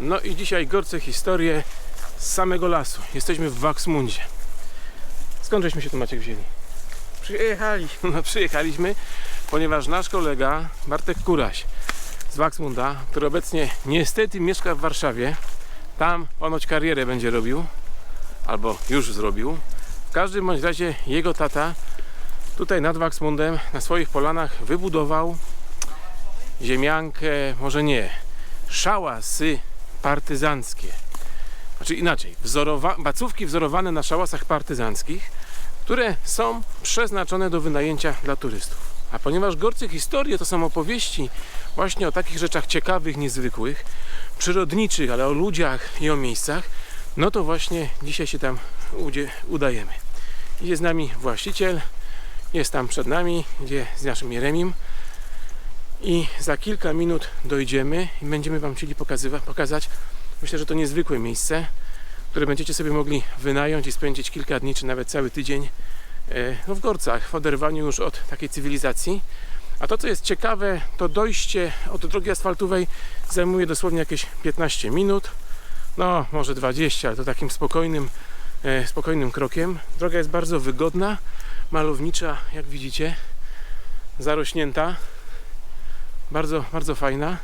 No i dzisiaj gorce historie z samego lasu. Jesteśmy w Waxmundzie. Skąd żeśmy się tu Maciek wzięli? Przyjechaliśmy. No, przyjechaliśmy, ponieważ nasz kolega Bartek Kuraś z Waxmunda, który obecnie niestety mieszka w Warszawie, tam ponoć karierę będzie robił, albo już zrobił. W każdym bądź razie jego tata tutaj nad Waxmundem na swoich polanach wybudował ziemiankę, może nie, szałasy partyzanckie. Znaczy inaczej, wzorowa- bacówki wzorowane na szałasach partyzanckich, które są przeznaczone do wynajęcia dla turystów. A ponieważ gorcy historie to są opowieści właśnie o takich rzeczach ciekawych, niezwykłych, przyrodniczych, ale o ludziach i o miejscach, no to właśnie dzisiaj się tam udajemy. Jest z nami właściciel, jest tam przed nami, gdzie z naszym Jeremim i za kilka minut dojdziemy i będziemy Wam chcieli pokazywa- pokazać, myślę, że to niezwykłe miejsce, które będziecie sobie mogli wynająć i spędzić kilka dni, czy nawet cały tydzień e, no w Gorcach, w oderwaniu już od takiej cywilizacji. A to, co jest ciekawe, to dojście od drogi asfaltowej zajmuje dosłownie jakieś 15 minut. No, może 20, ale to takim spokojnym, e, spokojnym krokiem. Droga jest bardzo wygodna, malownicza, jak widzicie, zarośnięta. Bardzo, bardzo fajna,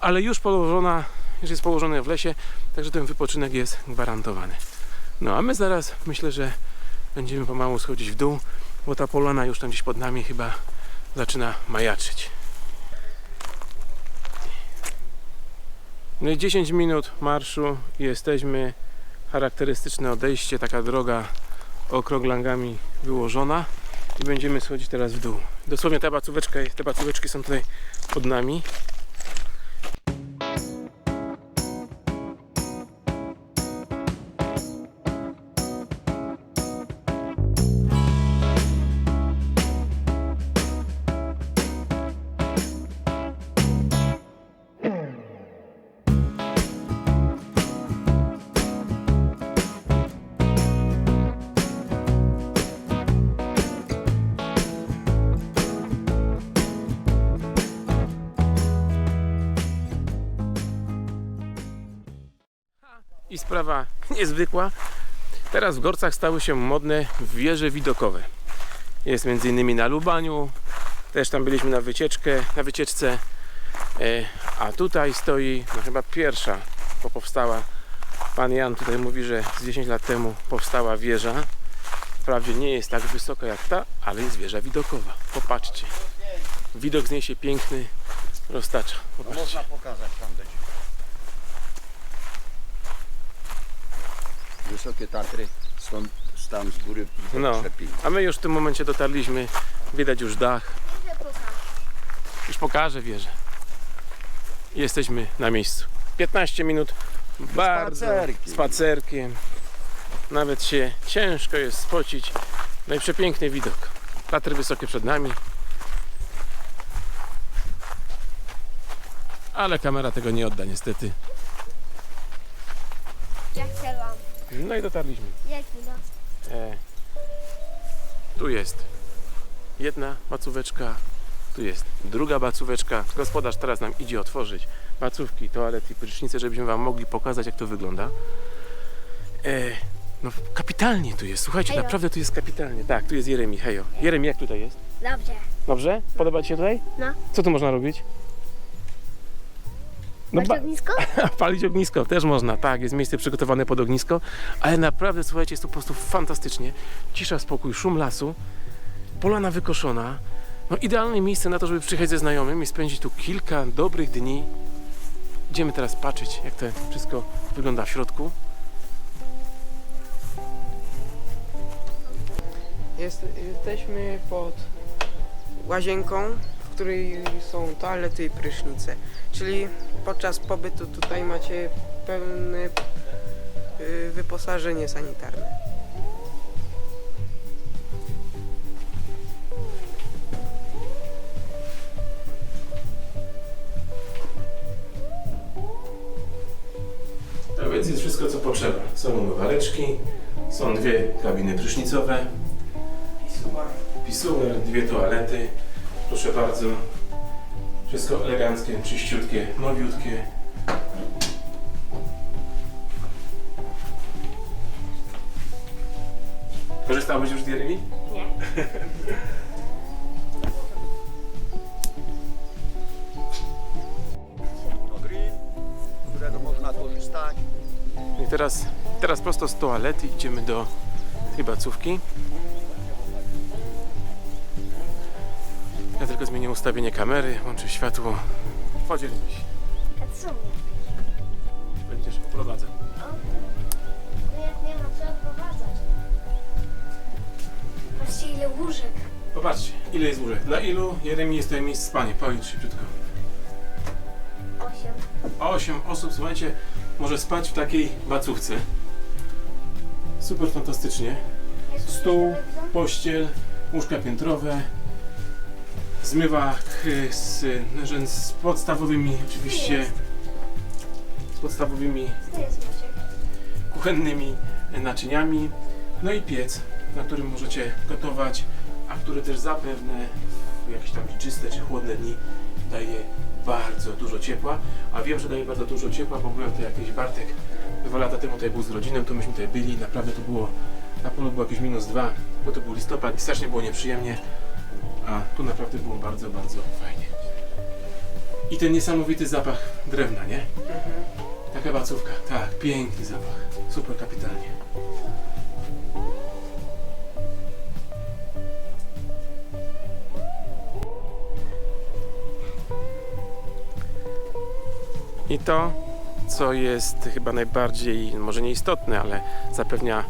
ale już położona, już jest położona w lesie, także ten wypoczynek jest gwarantowany. No a my zaraz myślę, że będziemy pomału schodzić w dół, bo ta polana już tam gdzieś pod nami chyba zaczyna majaczyć. No i 10 minut marszu i jesteśmy. Charakterystyczne odejście, taka droga okrąglangami wyłożona i będziemy schodzić teraz w dół. Dosłownie ta bacóweczka, te bacóweczki są tutaj pod nami. Sprawa niezwykła. Teraz w Gorcach stały się modne wieże widokowe. Jest między innymi na Lubaniu. Też tam byliśmy na wycieczkę, na wycieczce. E, A tutaj stoi, no chyba pierwsza, bo powstała. Pan Jan tutaj mówi, że z 10 lat temu powstała wieża. Wprawdzie nie jest tak wysoka jak ta, ale jest wieża widokowa. Popatrzcie. Widok z niej się piękny roztacza. Można pokazać tam Wysokie Tatry, stąd tam z góry No. przepięknie. A my już w tym momencie dotarliśmy. Widać już dach. Już pokażę wieżę. I Jesteśmy na miejscu. 15 minut bardzo Spacerkiem. spacerkiem. Nawet się ciężko jest spocić. No i przepiękny widok. Tatry wysokie przed nami. Ale kamera tego nie odda niestety. Ja chciałam. No i dotarliśmy. Jaki no? E, tu jest jedna bacóweczka, tu jest druga bacóweczka. Gospodarz teraz nam idzie otworzyć bacówki, toalety i prysznice, żebyśmy Wam mogli pokazać, jak to wygląda. E, no kapitalnie tu jest, słuchajcie, Hejo. naprawdę tu jest kapitalnie. Tak, tu jest Jeremi, hejo. Jeremi, jak tutaj jest? Dobrze. Dobrze? Podoba Ci się tutaj? No. Co tu można robić? No, ba- ognisko? Palić ognisko też można, tak, jest miejsce przygotowane pod ognisko, ale naprawdę, słuchajcie, jest tu po prostu fantastycznie. Cisza, spokój, szum lasu, polana wykoszona. No idealne miejsce na to, żeby przyjechać ze znajomym i spędzić tu kilka dobrych dni. Idziemy teraz patrzeć, jak to wszystko wygląda w środku. Jest, jesteśmy pod łazienką, której są toalety i prysznice. Czyli podczas pobytu tutaj macie pełne y, wyposażenie sanitarne. Więc jest wszystko, co potrzeba. Są umywaleczki, są dwie kabiny prysznicowe, pisuar, dwie toalety. Proszę bardzo. Wszystko eleganckie, czyściutkie, nowiutkie. Korzystałeś już z Jeremy? Nie. grill, z którego można korzystać. I teraz, teraz prosto z toalety idziemy do tej bacówki. Ustawienie kamery, włączę światło. Podziel mi się. A co? Będziesz oprowadzał. Nie, nie ma co odprowadzać. Patrzcie ile łóżek. Popatrzcie, ile jest łóżek. Dla ilu Jeremi jest tutaj miejsce spanie? Powiedz szybciutko. Osiem. 8 osób, słuchajcie, może spać w takiej bacówce. Super fantastycznie. Jest Stół, telewizor? pościel, łóżka piętrowe, zmywak y, z, z podstawowymi oczywiście z podstawowymi kuchennymi naczyniami, no i piec, na którym możecie gotować, a który też zapewne w jakieś tam czyste czy chłodne dni daje bardzo dużo ciepła, a wiem, że daje bardzo dużo ciepła, bo byłem tutaj jakiś Bartek dwa lata temu tutaj był z rodziną, to myśmy tutaj byli, naprawdę to było, na polu było jakieś minus dwa, bo to był listopad i strasznie było nieprzyjemnie, a tu naprawdę było bardzo, bardzo fajnie. I ten niesamowity zapach drewna, nie? Taka bacówka, tak, piękny zapach. Super kapitalnie. I to, co jest chyba najbardziej, może nieistotne, ale zapewnia,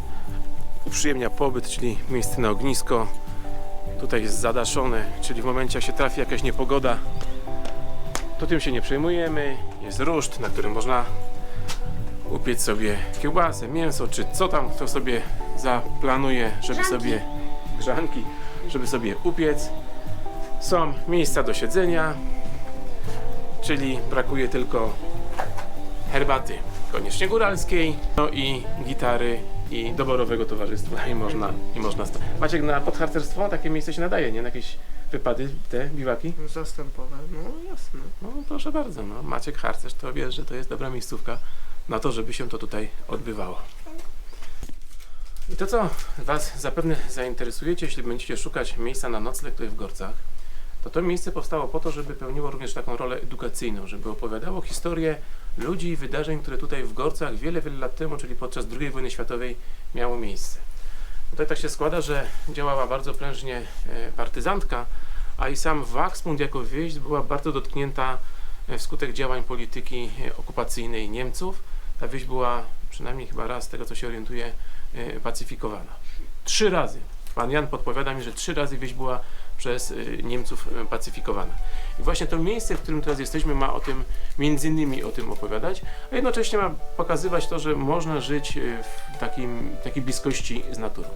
uprzyjemnia pobyt, czyli miejsce na ognisko. Tutaj jest zadaszone, czyli w momencie jak się trafi jakaś niepogoda, to tym się nie przejmujemy. Jest ruszt, na którym można upiec sobie kiełbasę, mięso, czy co tam kto sobie zaplanuje, żeby Grzanki. sobie grzanki, żeby sobie upiec. Są miejsca do siedzenia, czyli brakuje tylko herbaty, koniecznie góralskiej, no i gitary i doborowego towarzystwa i można, i można sta- Maciek, na podharcerstwo takie miejsce się nadaje, nie? Na jakieś wypady, te biwaki? Zastępowe, no jasne. No proszę bardzo, no. Maciek Harcerz to wiesz, że to jest dobra miejscówka na to, żeby się to tutaj odbywało. I to, co Was zapewne zainteresujecie, jeśli będziecie szukać miejsca na nocleg tutaj w Gorcach, to to miejsce powstało po to, żeby pełniło również taką rolę edukacyjną, żeby opowiadało historię ludzi i wydarzeń, które tutaj w Gorcach wiele, wiele lat temu, czyli podczas II wojny światowej miało miejsce. Tutaj tak się składa, że działała bardzo prężnie e, partyzantka, a i sam Wachsmund jako wieś była bardzo dotknięta e, wskutek działań polityki e, okupacyjnej Niemców. Ta wieś była przynajmniej chyba raz, z tego co się orientuję, e, pacyfikowana. Trzy razy. Pan Jan podpowiada mi, że trzy razy wieś była przez e, Niemców e, pacyfikowana. I właśnie to miejsce, w którym teraz jesteśmy, ma o tym, między innymi o tym opowiadać, a jednocześnie ma pokazywać to, że można żyć e, w takim, takiej bliskości z naturą.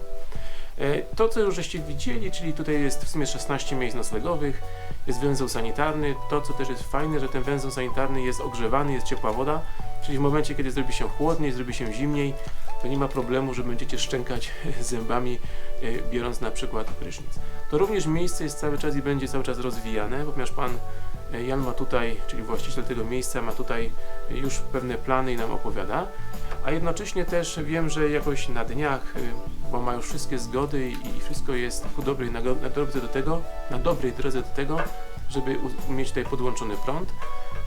E, To, co już żeście widzieli, czyli tutaj jest w sumie 16 miejsc noclegowych, jest węzeł sanitarny. To, co też jest fajne, że ten węzeł sanitarny jest ogrzewany, jest ciepła woda, czyli w momencie, kiedy zrobi się chłodniej, zrobi się zimniej, to nie ma problemu, że będziecie szczękać zębami, e, biorąc na przykład prysznic. To również miejsce jest cały czas i będzie cały czas rozwijane, ponieważ pan e, Jan ma tutaj, czyli właściciel tego miejsca, ma tutaj już pewne plany i nam opowiada. A jednocześnie też wiem, że jakoś na dniach, y, bo ma już wszystkie zgody i wszystko jest ku dobrej, na, na drodze do tego, na dobrej drodze do tego, żeby mieć tutaj podłączony prąd.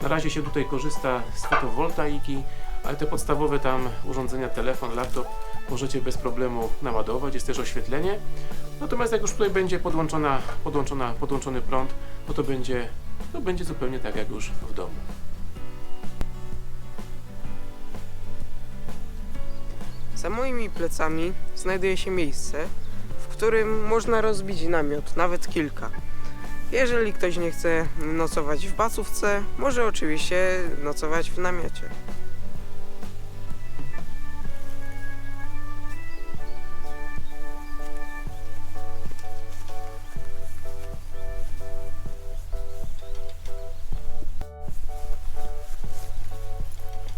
Na razie się tutaj korzysta z fotowoltaiki, ale te podstawowe tam urządzenia, telefon, laptop możecie bez problemu naładować, jest też oświetlenie. Natomiast jak już tutaj będzie podłączona, podłączona, podłączony prąd, no to będzie, to będzie zupełnie tak jak już w domu. Za moimi plecami znajduje się miejsce, w którym można rozbić namiot, nawet kilka. Jeżeli ktoś nie chce nocować w bacówce, może oczywiście nocować w namiocie.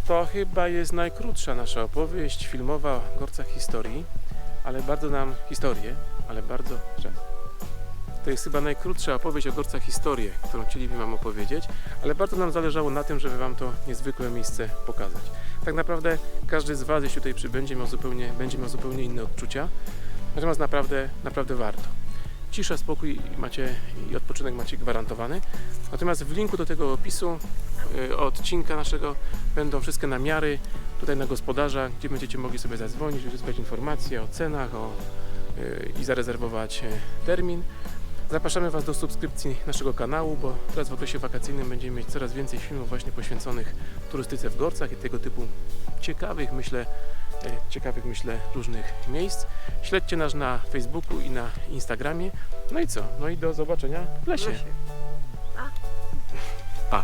To chyba jest najkrótsza nasza opowieść filmowa o Gorcach historii, ale bardzo nam historię, ale bardzo że to jest chyba najkrótsza opowieść o Gorcach historię, którą chcieliśmy Wam opowiedzieć, ale bardzo nam zależało na tym, żeby Wam to niezwykłe miejsce pokazać. Tak naprawdę każdy z Was, jeśli tutaj przybędzie, miał zupełnie, będzie miał zupełnie inne odczucia. Natomiast naprawdę, naprawdę warto. Cisza, spokój macie i odpoczynek macie gwarantowany. Natomiast w linku do tego opisu y, odcinka naszego będą wszystkie namiary tutaj na gospodarza, gdzie będziecie mogli sobie zadzwonić, uzyskać informacje o cenach o, y, i zarezerwować y, termin. Zapraszamy Was do subskrypcji naszego kanału, bo teraz w okresie wakacyjnym będziemy mieć coraz więcej filmów właśnie poświęconych turystyce w Gorcach i tego typu ciekawych, myślę, e, ciekawych, myślę, różnych miejsc. Śledźcie nas na Facebooku i na Instagramie. No i co? No i do zobaczenia w lesie. Lesie. Pa!